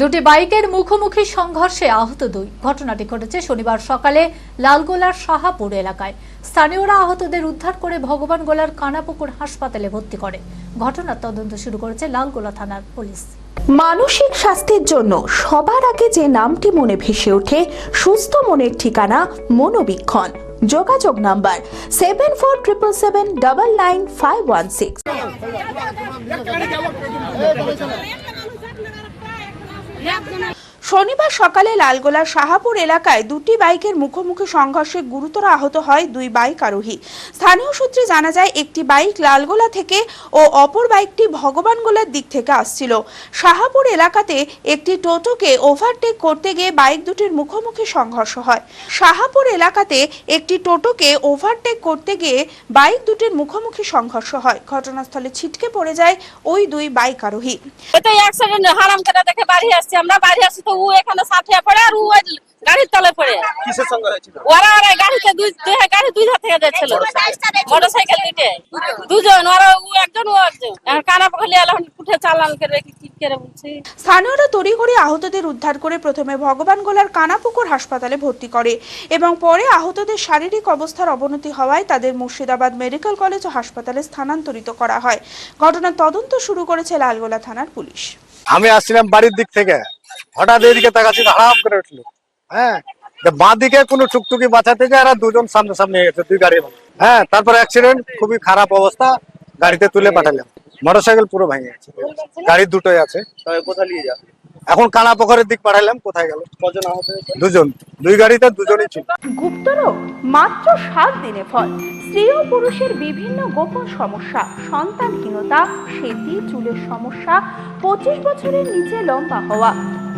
দুটি বাইকের মুখোমুখি সংঘর্ষে আহত দুই। ঘটনাটি ঘটেছে শনিবার সকালে লালগোলার সাহাপুর এলাকায়। স্থানীয়রা আহতদের উদ্ধার করে ভগবানগোলার কানাপুকুর হাসপাতালে ভর্তি করে। ঘটনার তদন্ত শুরু করেছে লালগোলা থানার পুলিশ। মানসিক স্বাস্থ্যের জন্য সবার আগে যে নামটি মনে ভেসে ওঠে, সুস্থ মনের ঠিকানা মনোবীক্ষণ। যোগাযোগ number seven four triple seven double nine five one six. রাখবো না শনিবার সকালে লালগোলার শাহাপুর এলাকায় দুটি বাইকের মুখোমুখি সংঘর্ষে গুরুতর আহত হয় দুই বাইক আরোহী। স্থানীয় সূত্রে জানা যায়, একটি বাইক লালগোলা থেকে ও অপর বাইকটি ভগবানগোলার দিক থেকে আসছিল। শাহাপুর এলাকাতে একটি টোটোকে ওভারটেক করতে গিয়ে বাইক দুটির মুখোমুখি সংঘর্ষ হয়। শাহাপুর এলাকাতে একটি টোটোকে ওভারটেক করতে গিয়ে বাইক দুটির মুখোমুখি সংঘর্ষ হয়। ঘটনাস্থলে ছিটকে পড়ে যায় ওই দুই বাইক আরোহী। তো অ্যাক্সিডেন্ট হারাম দেখে বাড়ি আসছি। আমরা বাড়ি আসছি তো ও এখানে সাথে পড়ে আর ও গাড়ির তলে পড়ে। কিসের সঙ্গে হয়েছিল? ওরা ওরা গাড়িতে দুই দুই গাড়ি দুই ধার থেকে যাচ্ছিল। মোটর সাইকেল দুইটে। দুজন ওরা ও একজন ও একজন কানা পখালি এখন উঠে চালান করে কি কি করে বলছি। স্থানীয়রা তড়িঘড়ি আহতদের উদ্ধার করে প্রথমে ভগবানগোলার কানাপুকুর হাসপাতালে ভর্তি করে এবং পরে আহতদের শারীরিক অবস্থার অবনতি হওয়ায় তাদের মুর্শিদাবাদ মেডিকেল কলেজ ও হাসপাতালে স্থানান্তরিত করা হয়। ঘটনার তদন্ত শুরু করেছে লালগোলা থানার পুলিশ। আমি আসছিলাম বাড়ির দিক থেকে। হঠাৎ এদিকে তাকাচ্ছি হারাম করে উঠল। হ্যাঁ। বাঁ দিকে কোনো টুকটুকি বাঁচা থেকে আর দুজন সামনে সামনে গেছে দুই গাড়ি হ্যাঁ তারপর অ্যাক্সিডেন্ট খুবই খারাপ অবস্থা গাড়িতে তুলে পাঠালাম। মোটরসাইকেল পুরো ভেঙে গেছে। গাড়ি দুটোই আছে। কোথায় নিয়ে যা এখন কানা পুকুরের দিক পাঠালাম কোথায় গেল? কজন আহত দুজন। দুই গাড়িতে দুজনই ছিল। গুপ্তরোগ মাত্র সাত দিনে ফল। স্ত্রী ও পুরুষের বিভিন্ন গোপন সমস্যা সন্তানহীনতা সেতি চুলের সমস্যা পঁচিশ বছরের নিচে লম্বা হওয়া